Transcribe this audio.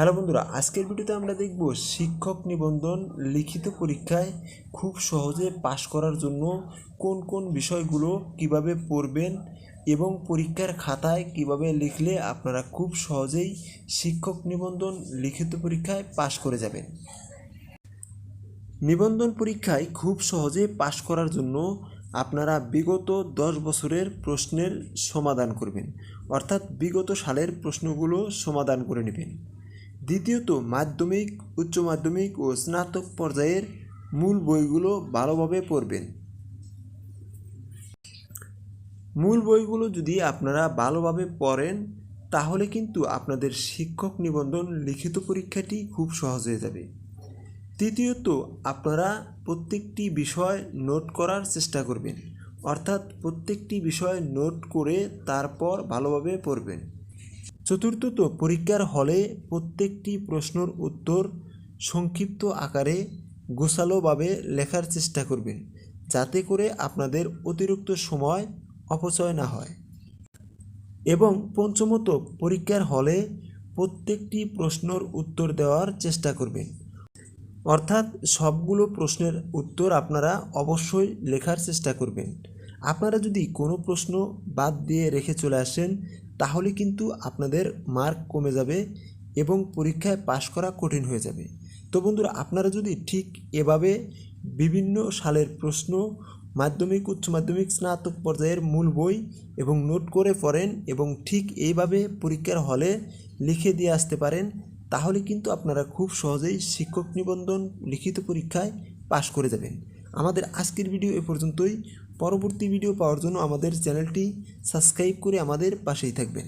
Hello বন্ধুরা, আজকের ভিডিওতে আমরা দেখব শিক্ষক নিবন্ধন লিখিত পরীক্ষায় খুব সহজে পাশ করার জন্য কোন কোন বিষয়গুলো কীভাবে পড়বেন এবং পরীক্ষার খাতায় কীভাবে লিখলে আপনারা খুব সহজেই শিক্ষক নিবন্ধন লিখিত পরীক্ষায় পাশ করে যাবেন। নিবন্ধন পরীক্ষায় খুব সহজে পাশ করার জন্য আপনারা বিগত দশ বছরের প্রশ্নের সমাধান করবেন, অর্থাৎ বিগত সালের প্রশ্নগুলো সমাধান করে নেবেন। দ্বিতীয়ত মাধ্যমিক, উচ্চ মাধ্যমিক ও স্নাতক পর্যায়ের মূল বইগুলো ভালোভাবে পড়বেন। মূল বইগুলো যদি আপনারা ভালোভাবে পড়েন, তাহলে কিন্তু আপনাদের শিক্ষক নিবন্ধন লিখিত পরীক্ষাটি খুব সহজ হয়ে যাবে। তৃতীয়ত, আপনারা প্রত্যেকটি বিষয় নোট করার চেষ্টা করবেন। অর্থাৎ প্রত্যেকটি বিষয় নোট করে তারপর ভালোভাবে পড়বেন। চতুর্থত পরীক্ষার হলে প্রত্যেকটি প্রশ্নর উত্তর সংক্ষিপ্ত আকারে গোছালোভাবে লেখার চেষ্টা করবেন, যাতে করে আপনাদের অতিরিক্ত সময় অপচয় না হয়। এবং পঞ্চমত, পরীক্ষার হলে প্রত্যেকটি প্রশ্নর উত্তর দেওয়ার চেষ্টা করবেন। অর্থাৎ সবগুলো প্রশ্নের উত্তর আপনারা অবশ্যই লেখার চেষ্টা করবেন। আপনারা যদি কোনো প্রশ্ন বাদ দিয়ে রেখে চলে আসেন তাহলে কিন্তু আপনাদের মার্ক কমে যাবে এবং পরীক্ষায় পাশ করা কঠিন হয়ে যাবে। তো বন্ধুরা, আপনারা যদি ঠিক এভাবে বিভিন্ন সালের প্রশ্ন, মাধ্যমিক, উচ্চ মাধ্যমিক, স্নাতক পর্যায়ের মূল বই এবং নোট করে পড়েন এবং ঠিক এইভাবে পরীক্ষার হলে লিখে দিয়ে আসতে পারেন, তাহলে কিন্তু আপনারা খুব সহজেই শিক্ষক নিবন্ধন, লিখিত পরীক্ষায় পাশ করে যাবেন। আমাদের আজকের ভিডিও এ পর্যন্তই। পরবর্তী ভিডিও পাওয়ার জন্য আমাদের চ্যানেলটি সাবস্ক্রাইব করে আমাদের পাশেই থাকবেন।